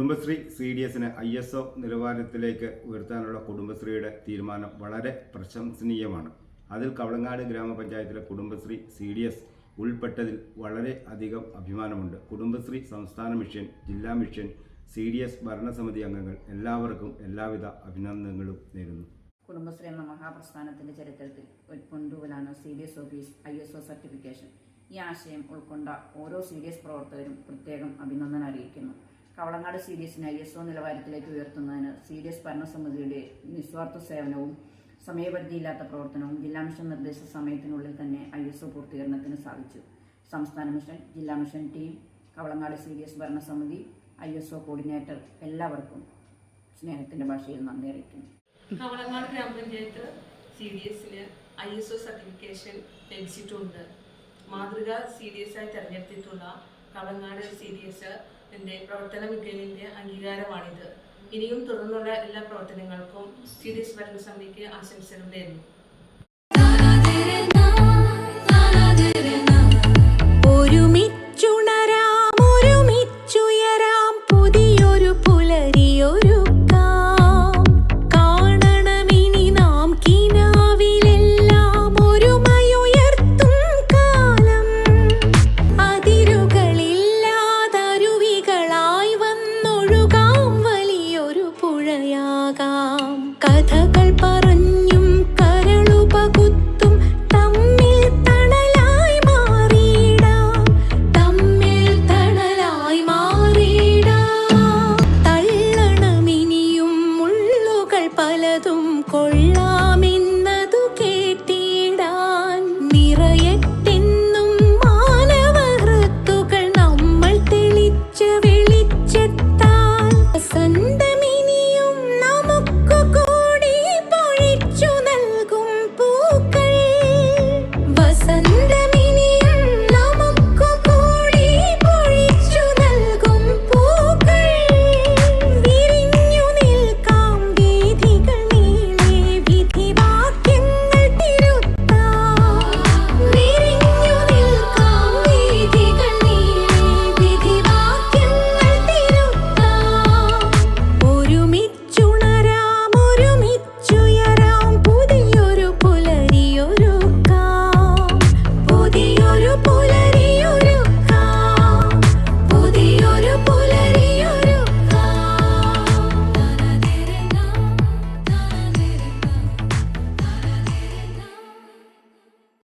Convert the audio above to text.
Kudumbashree C D എസിനെ I S O നിലവാരത്തിലേക്ക് ഉയർത്താനുള്ള കുടുംബശ്രീയുടെ തീരുമാനം വളരെ പ്രശംസനീയമാണ്. അതിൽ കവളങ്ങാട് ഗ്രാമപഞ്ചായത്തിലെ കുടുംബശ്രീ സി ഡി എസ് ഉൾപ്പെട്ടതിൽ വളരെ അധികം അഭിമാനമുണ്ട്. കുടുംബശ്രീ സംസ്ഥാന മിഷൻ ജില്ലാ മിഷൻ സി ഡി എസ് ഭരണസമിതി അംഗങ്ങൾ എല്ലാവർക്കും എല്ലാവിധ അഭിനന്ദനങ്ങളും നേരുന്നു. കുടുംബശ്രീ എന്ന മഹാപ്രസ്ഥാനത്തിന്റെ ചരിത്രത്തിൽ പൊൻതൂവലാണ് C D S office I S O certification. ഈ ആശയം ഉൾക്കൊണ്ട ഓരോ സി ഡി എസ് പ്രവർത്തകരും പ്രത്യേകം അഭിനന്ദനം അറിയിക്കുന്നു. Kavalangad C D I S O നിലവാരത്തിലേക്ക് ഉയർത്തുന്നതിന് സി ഡി എസ് ഭരണസമിതിയുടെ നിസ്വാർത്ഥ സേവനവും സമയപരിധിയില്ലാത്ത പ്രവർത്തനവും ജില്ലാ മിഷൻ നിർദ്ദേശ സമയത്തിനുള്ളിൽ തന്നെ ഐ എസ് ഒ പൂർത്തീകരണത്തിന് സാധിച്ചു. സംസ്ഥാന മിഷൻ ജില്ലാ mission team Kavalangad C D S ഭരണസമിതി ഐ എസ് ഒ കോർഡിനേറ്റർ എല്ലാവർക്കും സ്നേഹത്തിന്റെ ഭാഷയിൽ നന്ദി അറിയിക്കുന്നു. കവളങ്ങാട് ഗ്രാമപഞ്ചായത്ത് സി ഡി എസിന് ഐ എസ് ഒ സർട്ടിഫിക്കേഷൻ ലഭിച്ചിട്ടുണ്ട്. മാതൃക സി ഡി എസ് ആയി തെരഞ്ഞെടുത്തിട്ടുള്ള കവളങ്ങാട് സി ഡി എസ് ന്റെ പ്രവർത്തന മികവിന്റെ അംഗീകാരമാണിത്. ഇനിയും തുടർന്നുള്ള എല്ലാ പ്രവർത്തനങ്ങൾക്കും സ്ഥിതി സ്മരണ സമിതിക്ക് ആശംസകൾ നേരുന്നു. பலதும் கொள்ளாமே